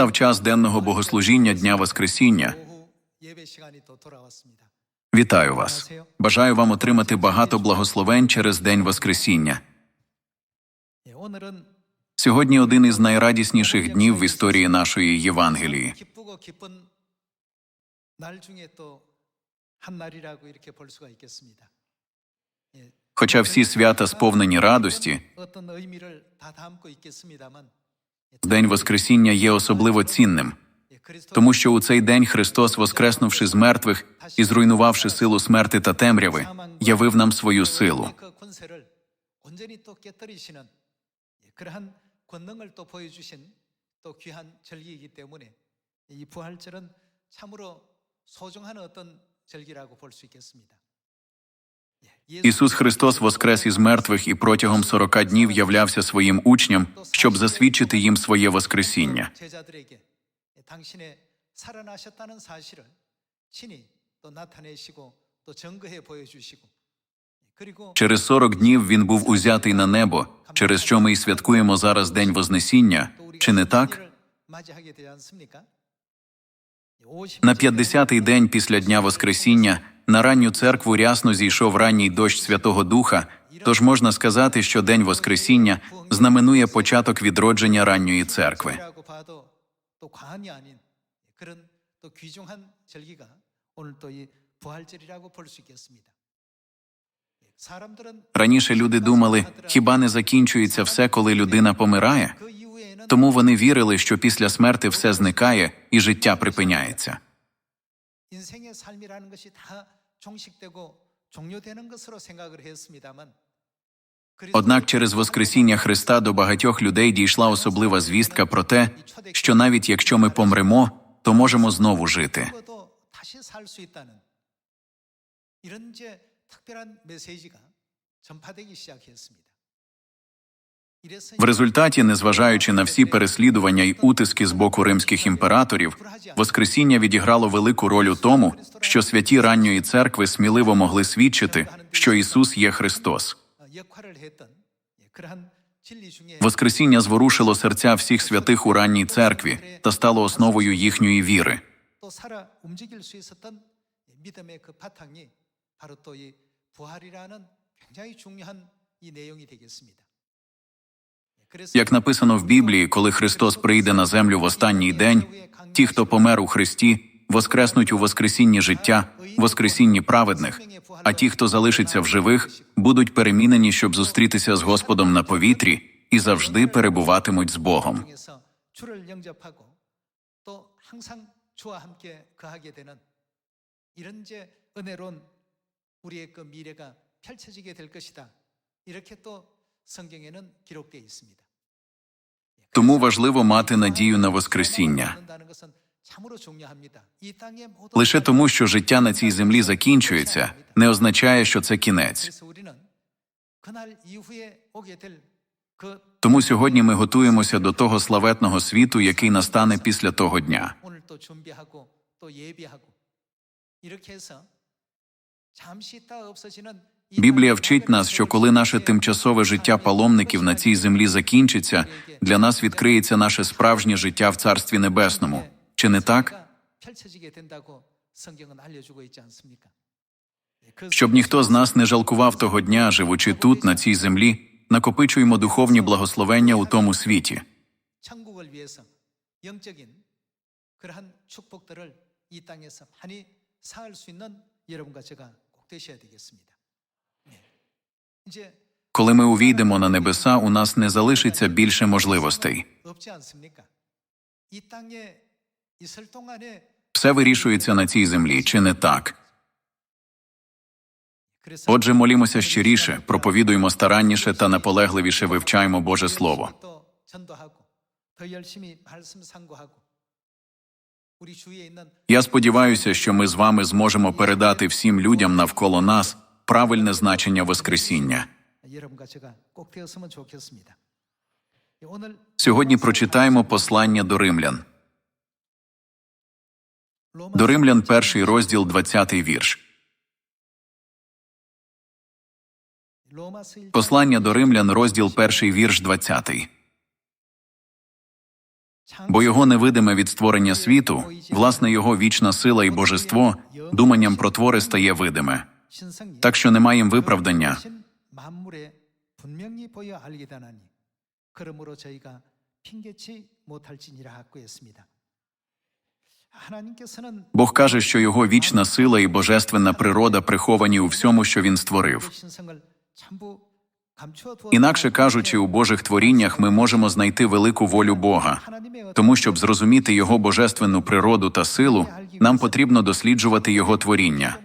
настав час денного богослужіння Дня Воскресіння. Вітаю вас. Бажаю вам отримати багато благословень через День Воскресіння. Сьогодні один із найрадісніших днів в історії нашої Євангелії. Хоча всі свята сповнені радості, День Воскресіння є особливо цінним, 예, 그리스도 тому що у цей день Христос, воскреснувши з мертвих і зруйнувавши силу смерти та темряви, явив нам свою силу. 그 권세를 온전히 또 깨뜨리시는 예, 그러한 권능을 또 보여주신 또 귀한 절기이기 때문에 이 부활절은 참으로 소중한 어떤 절기라고 볼 수 있겠습니다. Ісус Христос воскрес із мертвих і протягом 40 днів являвся своїм учням, щоб засвідчити їм своє Воскресіння. Через 40 днів він був узятий на небо, через що ми і святкуємо зараз День Вознесіння, чи не так? На 50-й день після Дня Воскресіння. на ранню церкву рясно зійшов ранній дощ Святого Духа, тож можна сказати, що День Воскресіння знаменує початок відродження ранньої церкви. 라고 봐도 또 과언이 아닌 그런 또 귀중한 절기가 오늘 또 이 부활절이라고 볼 수 있겠습니다. 사람들은 Раніше люди думали, хіба не закінчується все, коли людина помирає? 그 이후에는 Тому вони вірили, що після смерти все зникає і життя припиняється. 인생의 삶이라는 것이 다 종식되고 종료되는 것으로 생각을 했습니다만 Однак через Воскресіння Христа до багатьох людей дійшла особлива звістка про те, що навіть якщо ми помремо, то можемо знову жити. 죽어도 다시 살 수 있다는 이런 이제 특별한 메시지가 전파되기 시작했습니다. 이래서 В результаті, незважаючи на всі переслідування й утиски з боку римських імператорів, Воскресіння відіграло велику роль у тому, що святі ранньої церкви сміливо могли свідчити, що Ісус є Христос. 역할을 했던 예, 그러한 진리 중에 Воскресіння зворушило серця всіх святих у ранній церкві та стало основою їхньої віри. 또 살아 움직일 수 있었던 믿음의 그 바탕이 바로 또 이 부활이라는 굉장히 중요한 이 내용이 되겠습니다. 그래서 Як написано в Біблії, коли Христос прийде на землю в останній день, ті, хто помер у Христі, воскреснуть у Воскресінні життя, Воскресінні праведних, а ті, хто залишиться в живих, будуть перемінені, щоб зустрітися з Господом на повітрі і завжди перебуватимуть з Богом. 통해서 주를 영접하고 또 항상 주와 함께 거하게 되는 이런 이제 은혜로운 우리의 그 미래가 펼쳐지게 될 것이다. 이렇게 또 тому важливо мати надію на Воскресіння. Лише тому, що життя на цій землі закінчується, не означає, що це кінець. Тому сьогодні ми готуємося до того славетного світу, який настане після того дня. 오늘 또 준비하고 또 예비하고 이렇게 해서 잠시 있다 없어지는 이 Біблія 땅의 вчить нас, що коли наше тимчасове життя паломників на цій землі закінчиться, для нас відкриється наше справжнє життя в Царстві Небесному. Чи не так? 펼쳐지게 된다고 성경은 알려주고 있지 않습니까? 그 Щоб ніхто з нас не жалкував того дня, живучи тут, на цій землі, накопичуємо духовні благословення у тому світі. 천국을 위해서 영적인 그러한 축복들을 이 땅에서 많이 쌓을 수 있는 여러분과 제가 꼭 되셔야 되겠습니다. Коли ми увійдемо на небеса, у нас не залишиться більше можливостей. Все вирішується на цій землі, чи не так? Отже, молімося щиріше, проповідуємо старанніше та наполегливіше вивчаємо Боже Слово. Я сподіваюся, що ми з вами зможемо передати всім людям навколо нас правильне значення Воскресіння. Сьогодні прочитаємо послання до римлян. До римлян перший розділ 20 вірш. Послання до римлян, розділ перший вірш 20. Бо його невидиме від створення світу, власне, його вічна сила і божество думанням про твори стає видиме так що не маємо виправдання. Бог каже, що його вічна сила і божественна природа приховані у всьому, що він створив. Інакше кажучи, у Божих творіннях ми можемо знайти велику волю Бога, тому щоб зрозуміти його божественну природу та силу, нам потрібно досліджувати його творіння.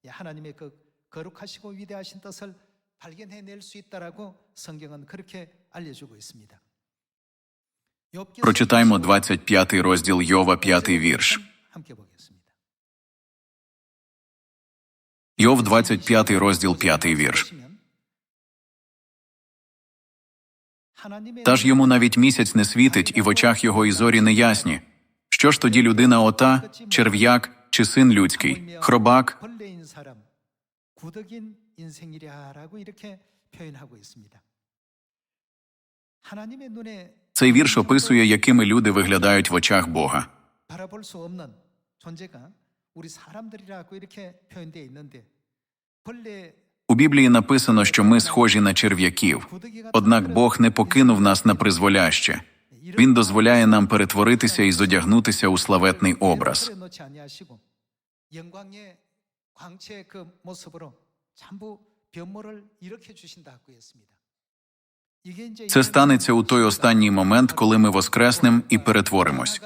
물들 속에서 예, 하나님의 그 거룩하시고 위대하신 뜻을 발견해낼 수 있다라고 성경은 그렇게 알려주고 있습니다. 욥기서 Прочитаймо 25 розділ Йова, 5 вірш. 함께 보겠습니다. Йов, 25 розділ, 5 вірш. Та ж йому навіть місяць не світить, і в очах його і зорі не ясні. Що ж тоді людина ота, черв'як чи син людський, хробак, цей вірш описує, якими люди виглядають в очах Бога. У Біблії написано, що ми схожі на черв'яків, однак Бог не покинув нас на призволяще. Він дозволяє нам перетворитися і зодягнутися у славетний образ. Це станеться у той останній момент, коли ми Воскреснемо і перетворимось.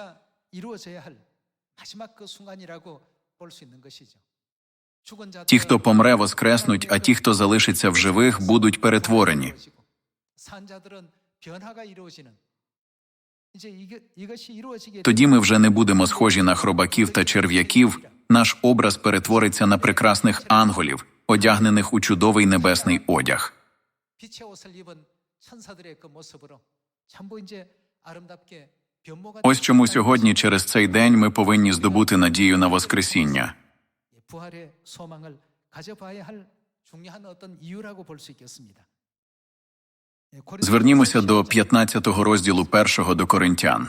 Ті, хто помре, воскреснуть, а ті, хто залишиться в живих, будуть перетворені. Тоді ми вже не будемо схожі на хробаків та черв'яків. Наш образ перетвориться на прекрасних анголів, одягнених у чудовий небесний одяг. 빛의 옷을 입은 천사들의 그 모습으로 전부 이제 아름답게 변모가 Ось чому 되었다는 сьогодні, через цей день, ми повинні здобути надію на Воскресіння. 것이 부활의 소망을 가져봐야 할 중요한 어떤 이유라고 볼 수 있겠습니다. Звернімося до 15 розділу Першого до Коринтян.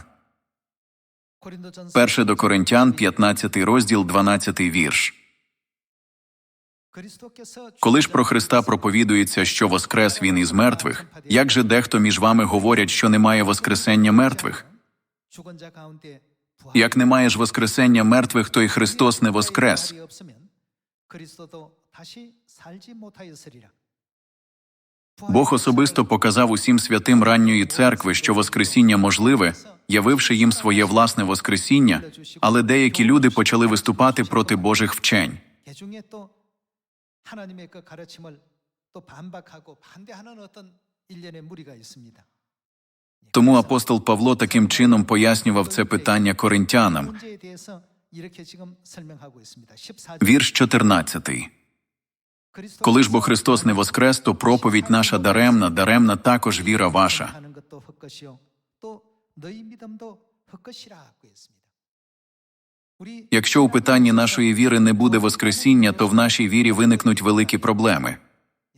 Перше до Коринтян, 15 розділ, 12 вірш. Коли ж про Христа проповідується, що воскрес він із мертвих, як же дехто між вами говорять, що немає воскресення мертвих? Як не маєш воскресення мертвих, то й Христос не воскрес. Бог особисто показав усім святим ранньої церкви, що Воскресіння можливе, явивши їм своє власне Воскресіння, але деякі люди почали виступати проти Божих вчень. Тому апостол Павло таким чином пояснював це питання коринтянам. Вірш 14. Коли ж бо Христос не воскрес, то проповідь наша даремна, даремна також віра ваша. 하는 것도 헛것이요 또 너희 믿음도 헛것이라고 했습니다. 우리 Якщо у питанні нашої віри не буде воскресіння, то в нашій вірі виникнуть великі проблеми.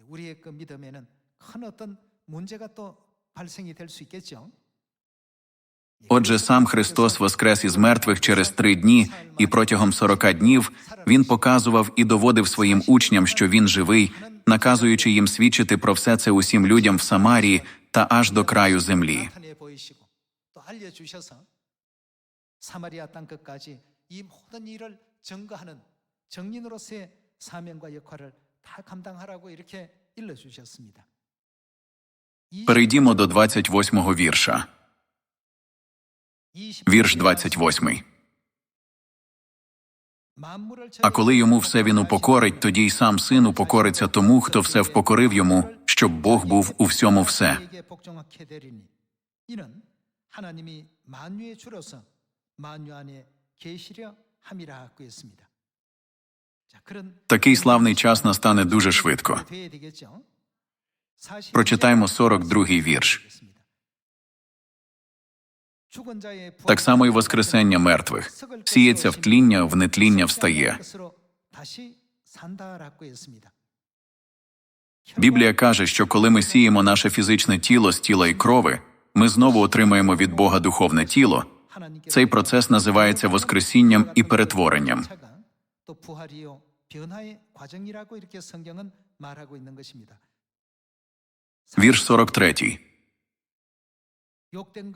우리의 그 믿음에는 큰 어떤 문제가 또 발생이 될 수 있겠죠. Отже, сам Христос воскрес із мертвих через три дні, і протягом сорока днів він показував і доводив своїм учням, що він живий, наказуючи їм свідчити про все це усім людям в Самарії та аж до краю землі. Перейдімо до 28-го вірша вірш 28. А коли йому все він упокорить, тоді й сам син упокориться тому, хто все впокорив йому, щоб Бог був у всьому все. Такий славний час настане дуже швидко. Прочитаємо 42-й вірш. Так само і Воскресення мертвих сіється в тління, в нетління встає. Біблія каже, що коли ми сіємо наше фізичне тіло з тіла і крови, ми знову отримаємо від Бога духовне тіло. Цей процес називається Воскресінням і перетворенням. Вірш 43.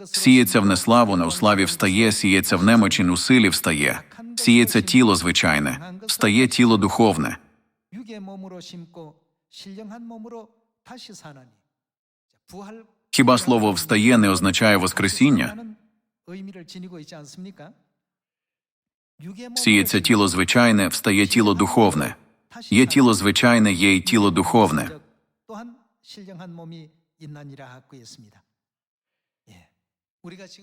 Сіється в неславу, невславі встає, сіється в немочин у силі встає, сіється тіло звичайне, встає тіло духовне. Хіба слово встає не означає Воскресіння? Сіється тіло звичайне, встає тіло духовне. Є тіло звичайне, є й тіло духовне.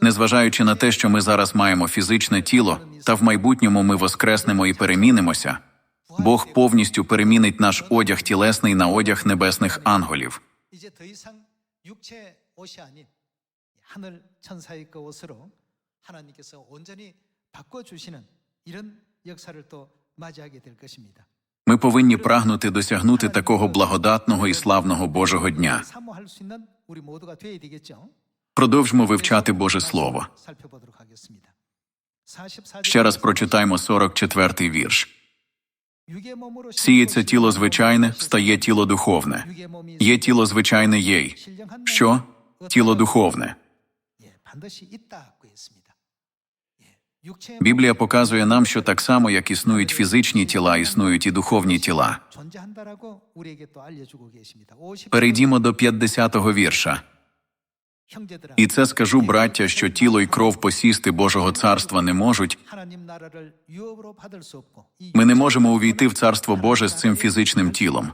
Незважаючи на те, що ми зараз маємо фізичне тіло, та в майбутньому ми воскреснемо і перемінимося, Бог повністю перемінить наш одяг тілесний на одяг небесних ангелів. Ми повинні прагнути досягнути такого благодатного і славного Божого дня продовжимо вивчати Боже Слово. Ще раз прочитаємо 44-й вірш. Сіється тіло звичайне, встає тіло духовне. Є тіло звичайне єй. Що? Тіло духовне. Біблія показує нам, що так само, як існують фізичні тіла, існують і духовні тіла. Перейдімо до 50-го вірша. І це скажу, браття, що тіло й кров посісти Божого царства не можуть. Ми не можемо увійти в царство Боже з цим фізичним тілом.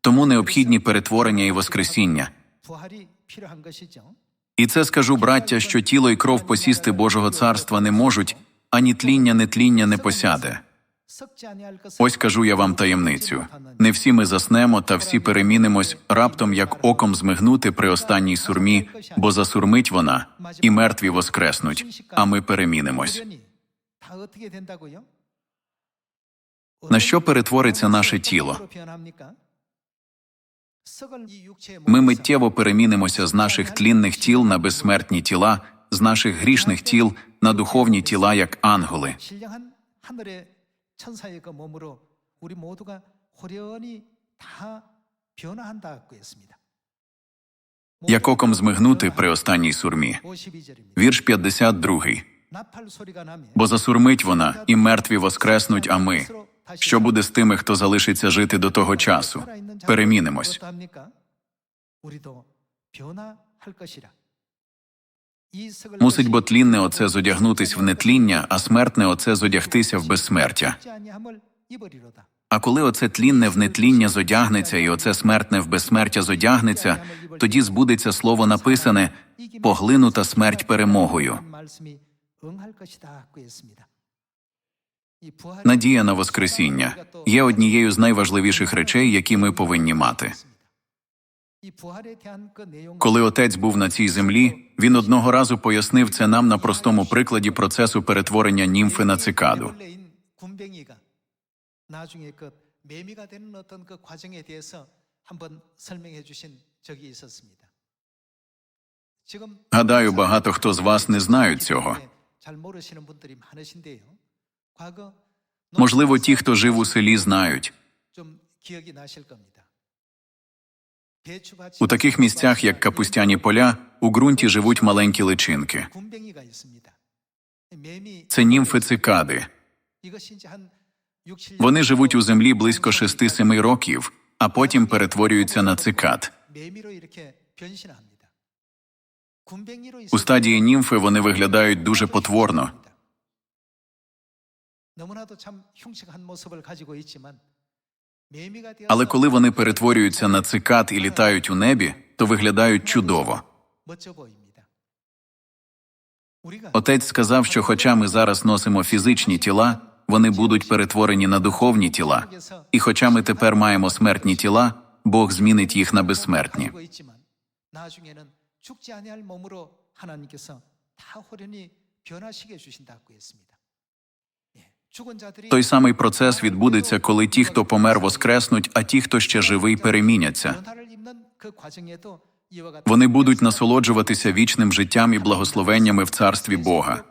Тому необхідні перетворення і воскресіння. І це скажу, браття, що тіло й кров посісти Божого царства не можуть, ані тління, не тління не посяде. Ось кажу я вам таємницю. Не всі ми заснемо, та всі перемінимось раптом як оком змигнути при останній сурмі, бо засурмить вона, і мертві воскреснуть, а ми перемінимось. На що перетвориться наше тіло? Ми миттєво перемінимося з наших тлінних тіл на безсмертні тіла, з наших грішних тіл на духовні тіла як ангели. 신령한 하늘의 천사의 그 몸으로 우리 모두가 호련히 다 변화한다고 했습니다. Як оком змигнути при останній сурмі. 52절입니다. Вірш 52. 나팔 소리가 나면 Бо засурмить вона, і мертві воскреснуть, а ми. Що буде з тими, хто залишиться жити до того часу? Перемінимось. Мусить бо тлінне оце зодягнутись в нетління, а смертне оце зодягтися в безсмертя. А коли оце тлінне в нетління зодягнеться, і оце смертне в безсмертя зодягнеться, тоді збудеться слово написане поглинута смерть перемогою. Надія на Воскресіння є однією з найважливіших речей, які ми повинні мати. Коли отець був на цій землі, він одного разу пояснив це нам на простому прикладі процесу перетворення німфи на цикаду. Гадаю, багато хто з вас не знають цього. Можливо, ті, хто жив у селі, знають. У таких місцях, як капустяні поля, у ґрунті живуть маленькі личинки. Це німфи цикади. Вони живуть у землі близько 6-7 років, а потім перетворюються на цикад. У стадії німфи вони виглядають дуже потворно. Але коли вони перетворюються на цикад і літають у небі, то виглядають чудово. 멋져 보입니다. 우리가 Отець сказав, що хоча ми зараз носимо фізичні тіла, вони будуть перетворені на духовні тіла. І хоча ми тепер маємо смертні тіла, Бог змінить їх на безсмертні. 가지고 있지만 나중에는 죽지 아니할 몸으로 하나님께서 다 호련히 변화시켜 주신다고 했습니다. той самий процес відбудеться, коли ті, хто помер, воскреснуть, а ті, хто ще живий, переміняться. Вони будуть насолоджуватися вічним життям і благословеннями в царстві Бога.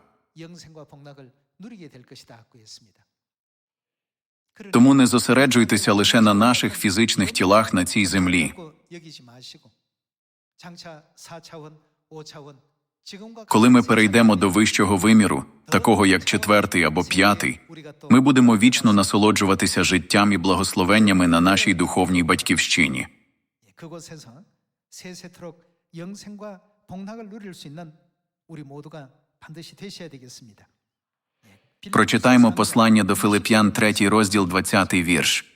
Тому не зосереджуйтеся лише на наших фізичних тілах на цій землі. Коли ми перейдемо до вищого виміру, такого як четвертий або п'ятий, ми будемо вічно насолоджуватися життям і благословеннями на нашій духовній батьківщині. Прочитаємо послання до Филип'ян, 3 розділ, 20 вірш.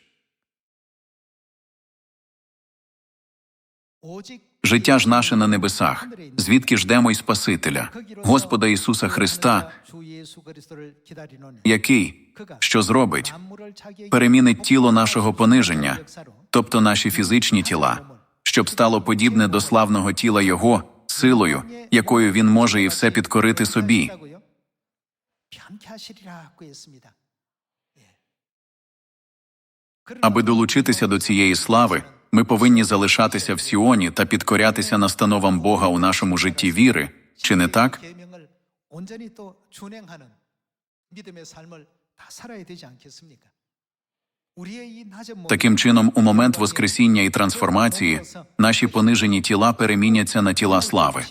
Життя ж наше на небесах, звідки ждемо й Спасителя, Господа Ісуса Христа, який що зробить, перемінить тіло нашого пониження, тобто наші фізичні тіла, щоб стало подібне до славного тіла Його, силою, якою він може і все підкорити собі. Аби долучитися до цієї слави. Ми повинні залишатися в Сіоні та підкорятися настановам Бога у нашому житті віри, чи не так? Таким чином, у момент Воскресіння і трансформації наші понижені тіла переміняться на тіла слави.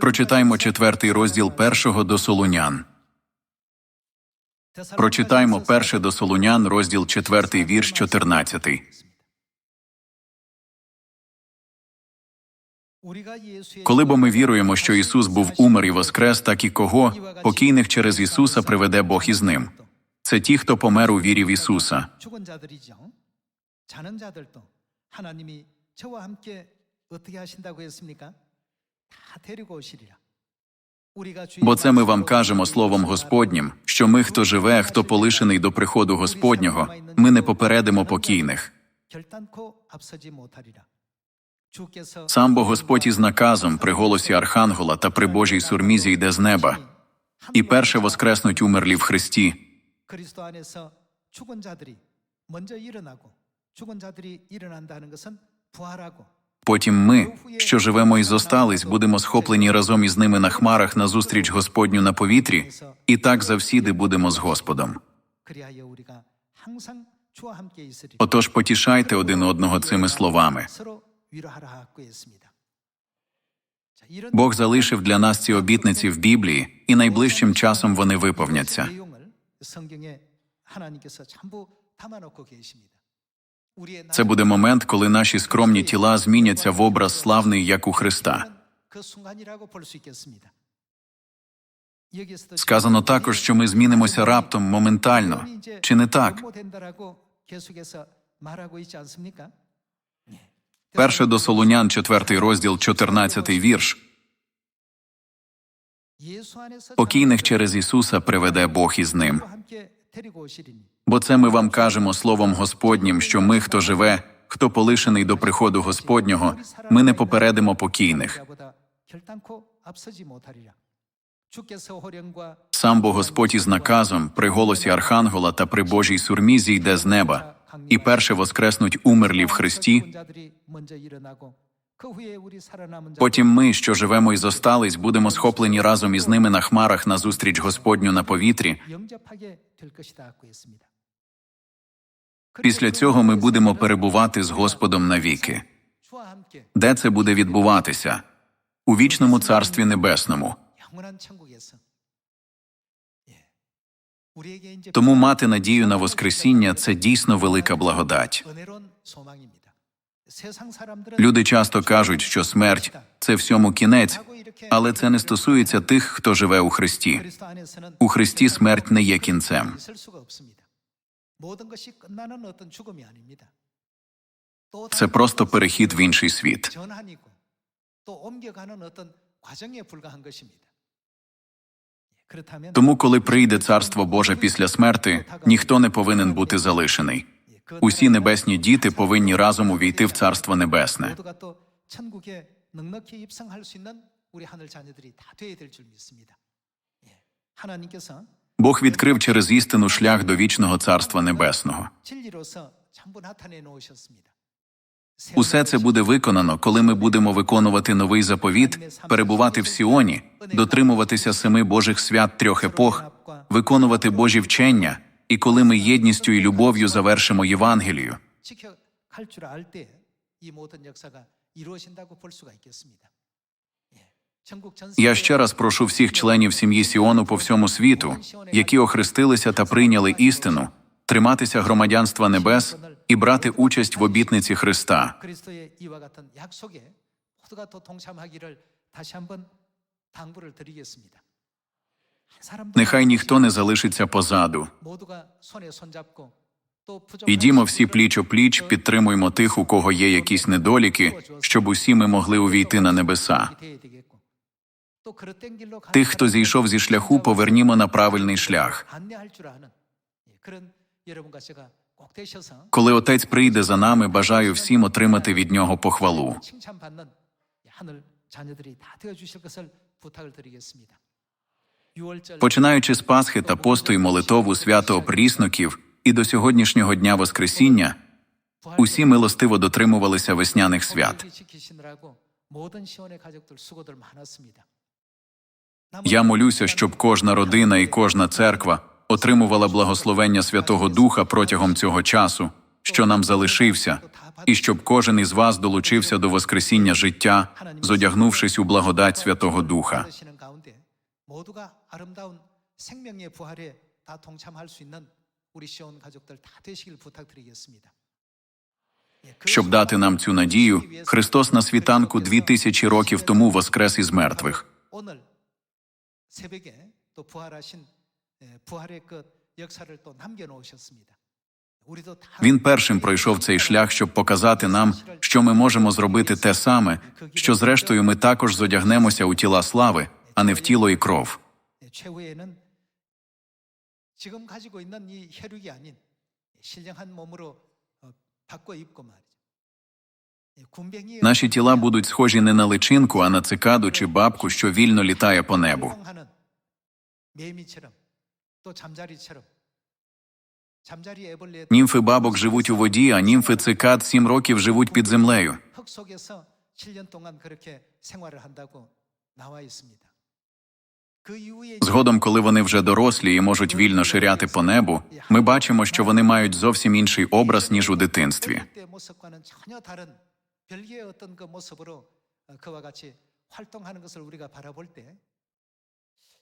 Прочитаймо четвертий розділ першого до Солунян. 데살로니가서 Прочитаймо перше до Солунян, розділ четвертий, вірш 14. 우리가 예수의 Коли бо ми віруємо, що Ісус був умер і воскрес, так і кого, покійних через Ісуса приведе Бог із ним. Це ті, хто помер у вірі в Ісуса. 죽은 자들이죠. 자는 자들도 하나님이 저와 함께 어떻게 하신다고 했습니까? 다 데리고 오시리라. Бо це ми вам кажемо словом Господнім, що ми, хто живе, хто полишений до приходу Господнього, ми не попередимо покійних. Сам бо Господь із наказом при голосі Архангела та при Божій сурмізі йде з неба, і перше воскреснуть умерлі в Христі. Потім ми, що живемо і зостались, будемо схоплені разом із ними на хмарах на зустріч Господню на повітрі, і так завсіди будемо з Господом. Отож потішайте один одного цими словами. Бог залишив для нас ці обітниці в Біблії, і найближчим часом вони виповняться. Це буде момент, коли наші скромні тіла зміняться в образ славний, як у Христа. Сказано також, що ми змінимося раптом моментально. Чи не так? Перше до Солунян, 4 розділ, 14 вірш. Покійних через Ісуса приведе Бог із ним. Бо це ми вам кажемо словом Господнім, що ми, хто живе, хто полишений до приходу Господнього, ми не попередимо покійних. Сам бо Господь із наказом при голосі архангела та при Божій сурмі зійде з неба, і перше воскреснуть умерлі в Христі. Потім ми, що живемо і зостались, будемо схоплені разом із ними на хмарах на зустріч Господню на повітрі. Після цього ми будемо перебувати з Господом навіки. Де це буде відбуватися? У вічному царстві небесному. Тому мати надію на Воскресіння це дійсно велика благодать. Люди часто кажуть, що смерть це всьому кінець, але це не стосується тих, хто живе у Христі. У Христі смерть не є кінцем. Це просто перехід в інший світ. Тому, коли прийде царство Боже після смерти, ніхто не повинен бути залишений. Усі небесні діти повинні разом увійти в Царство Небесне. Бог відкрив через істину шлях до вічного царства небесного. Усе це буде виконано, коли ми будемо виконувати новий заповіт, перебувати в Сіоні, дотримуватися семи Божих свят трьох епох, виконувати Божі вчення, і коли ми єдністю і любов'ю завершимо Євангелію. 지켜갈 줄 알 때 이 모든 역사가 이루어진다고 볼 수가 있겠습니다. 예. 전국 전 Я ще раз прошу всіх членів сім'ї Сіону по всьому світу, які охрестилися та прийняли істину, триматися громадянства небес і брати участь в обітниці Христа. 그리스도의 이와 같은 약속에 모두가 또 동참하기를 다시 한번 당부를 드리겠습니다. Нехай ніхто не залишиться позаду. Ідімо всі пліч у пліч, підтримуємо тих, у кого є якісь недоліки, щоб усі ми могли увійти на небеса. Тих, хто зійшов зі шляху, повернімо на правильний шлях. Коли отець прийде за нами, бажаю всім отримати від нього похвалу. Починаючи з Пасхи та посту і молитову свято опрісноків і до сьогоднішнього дня Воскресіння, усі милостиво дотримувалися весняних свят. Я молюся, щоб кожна родина і кожна церква отримувала благословення Святого Духа протягом цього часу, що нам залишився, і щоб кожен із вас долучився до Воскресіння життя, зодягнувшись у благодать Святого Духа. 받으시는 가운데 모두가 아름다운 생명의 부활에 다 동참할 수 있는 우리 시온 가족들 다 되시길 부탁드리겠습니다. 예, 그 Щоб дати нам цю надію, Христос на світанку дві тисячі років тому воскрес із мертвих. 오늘 새벽에 또 부활하신 예, 부활의 그 역사를 또 남겨놓으셨습니다. 우리도 다 Він першим пройшов цей шлях, щоб показати нам, що ми можемо зробити те саме, що зрештою ми також зодягнемося у тіла слави, а не в тіло і кров. Наші тіла будуть схожі не на личинку, а на цикаду чи бабку, що вільно літає по небу. Німфи бабок живуть у воді, а німфи цикад сім років живуть під землею. Згодом, коли вони вже дорослі і можуть вільно ширяти по небу, ми бачимо, що вони мають зовсім інший образ ніж у дитинстві. 때 모습과는 전혀 다른 별개의 어떤 그 모습으로 어, 그와 같이 활동하는 것을 우리가 바라볼 때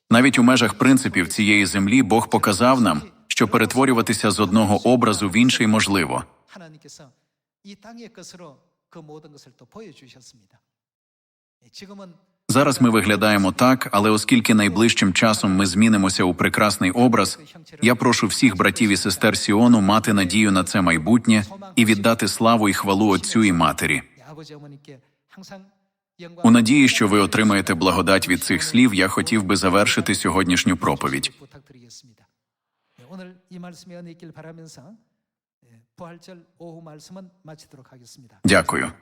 Навіть у межах принципів цієї землі Бог показав нам, що перетворюватися з одного образу в інший можливо. 하나님께서 이 땅의 것으로 그 모든 것을 또 보여주셨습니다. 예, 지금은 Зараз ми виглядаємо так, але оскільки найближчим часом ми змінимося у прекрасний образ, я прошу всіх братів і сестер Сіону мати надію на це майбутнє і віддати славу і хвалу Отцю і матері. У надії, що ви отримаєте благодать від цих слів, я хотів би завершити сьогоднішню проповідь. Дякую.